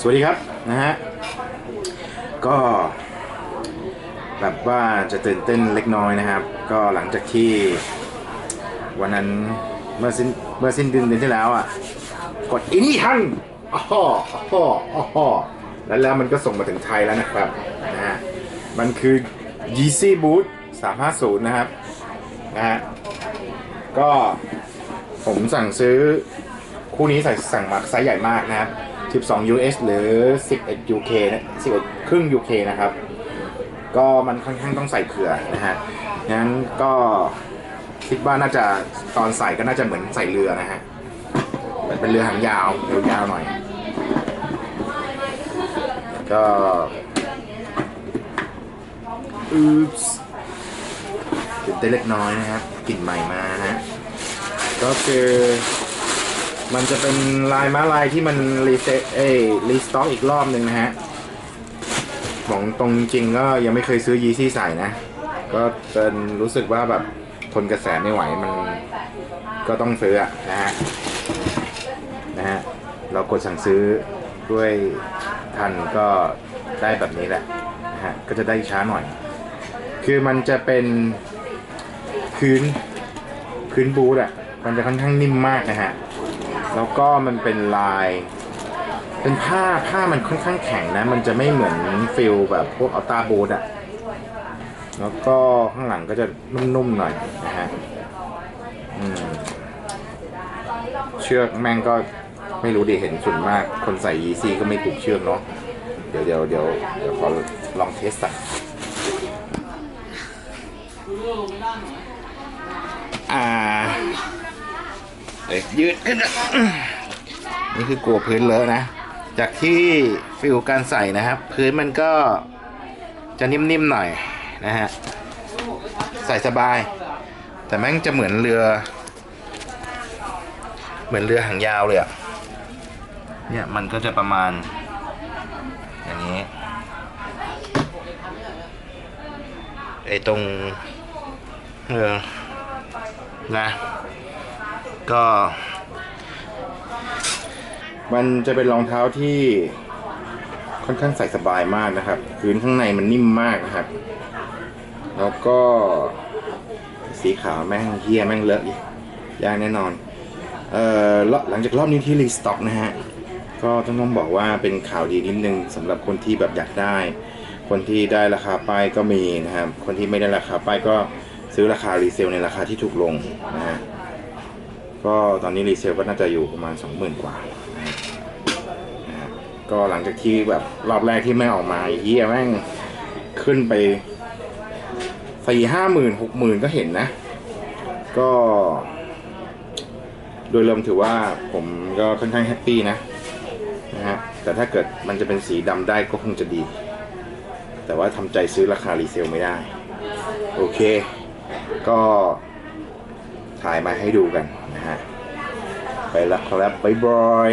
สวัสดีครับนะฮะก็แบบว่าจะตื่นเต้นเล็กน้อยนะครับ ก็หลังจากที่วันนั้นเมื่อสิ้นเมื่อสิ้นเดือนที่แล้วอะกดอินี่ทันอ้ออ้ออ้อแล้วแล้วมันก็ส่งมาถึงไทยแล้วนะครับนะฮะมันคือ Yeezy Boot 350 นะครับนะฮะก็ผมสั่งซื้อ คู่นี้ใส่สั่งมาไซส์ใหญ่มากนะครับ 12 US หรือ 11 UK นะ11 ครึ่ง UK นะครับ ก็มันค่อนข้างต้องใส่เผื่อนะฮะงั้นก็คิดว่าน่าจะตอนใส่ก็น่าจะเหมือนใส่เรือนะฮะเป็นเรือหางยาวยาวๆหน่อย ก็อืปส์ตื่นเต้นเล็กน้อยนะครับกลิ่นใหม่มานะฮะก็คือ มันจะเป็นลายม้าลายที่มันรีเซ็ตเอรีสต็อกอีกรอบหนึ่งนะฮะของตรงจริงก็ยังไม่เคยซื้อยีซี่ใส่นะ ก็เป็นรู้สึกว่าแบบทนกระแสไม่ไหวมันก็ต้องซื้อนะฮะนะฮะเรากดสั่งซื้อด้วยทันก็ได้แบบนี้แหละนะฮะก็จะได้ช้าหน่อย คือมันจะเป็นพื้นพื้นบูทอะมันจะค่อนข้างนิ่มมากนะฮะ แล้วก็มันเป็นลาย เป็นผ้าผ้ามันค่อนข้างแข็งนะ มันจะไม่เหมือนฟิลแบบพวกอัลตาบูทอะแล้วก็ข้างหลังก็จะนุ่มๆหน่อยนะฮะเชือกแม่งก็ไม่รู้ดิเห็นส่วนมาก คนใส่ยีซี่ก็ไม่ผูกเชือกเนาะเดี๋ยวเดี๋ยวเดี๋ยวเดี๋ยวขอลองเทสสักอ่า เอ้ยยืดขึ้นนะนี่คือกลัวพื้นเลอะนะ จากที่ฟิลการใส่นะครับ พื้นมันก็จะนิ่มๆหน่อยนะฮะใส่สบาย แต่แม่งจะเหมือนเรือ เหมือนเรือหางยาวเลยอะเนี่ยมันก็จะประมาณ อย่างนี้ไอตรงเออนะ ก็ มันจะเป็นรองเท้าที่ค่อนข้างใส่สบายมากนะครับพื้นข้างในมันนิ่มมากนะครับ แล้วก็สีขาวแม่งเฮียแม่งเลอะอีกยากแน่นอนเอ่อหลังจากรอบนี้ที่รีสต็อกนะฮะก็ต้องต้องบอกว่าเป็นข่าวดีนิดนึงสำหรับคนที่แบบอยากได้ คนที่ได้ราคาป้ายก็มีนะครับ คนที่ไม่ได้ราคาป้ายก็ซื้อราคารีเซลในราคาที่ถูกลงนะฮะ ก็ตอนนี้รีเซลก็น่าจะอยู่ประมาณ 20,000 กว่านะฮะก็หลังจากที่แบบรอบแรกที่แม่ออกมาเฮียแม่งขึ้นไปสี่ห้าหมื่นหกหมื่นก็เห็นนะ ก็ โดยรวมถือว่าผมก็ค่อนข้างแฮปปี้นะนะฮะแต่ถ้าเกิดมันจะเป็นสีดำได้ก็คงจะดี แต่ว่าทำใจซื้อราคารีเซลไม่ได้ โอเค ก็ ถ่ายมาให้ดูกันนะฮะ ไปแล้วครับบ๊ายบาย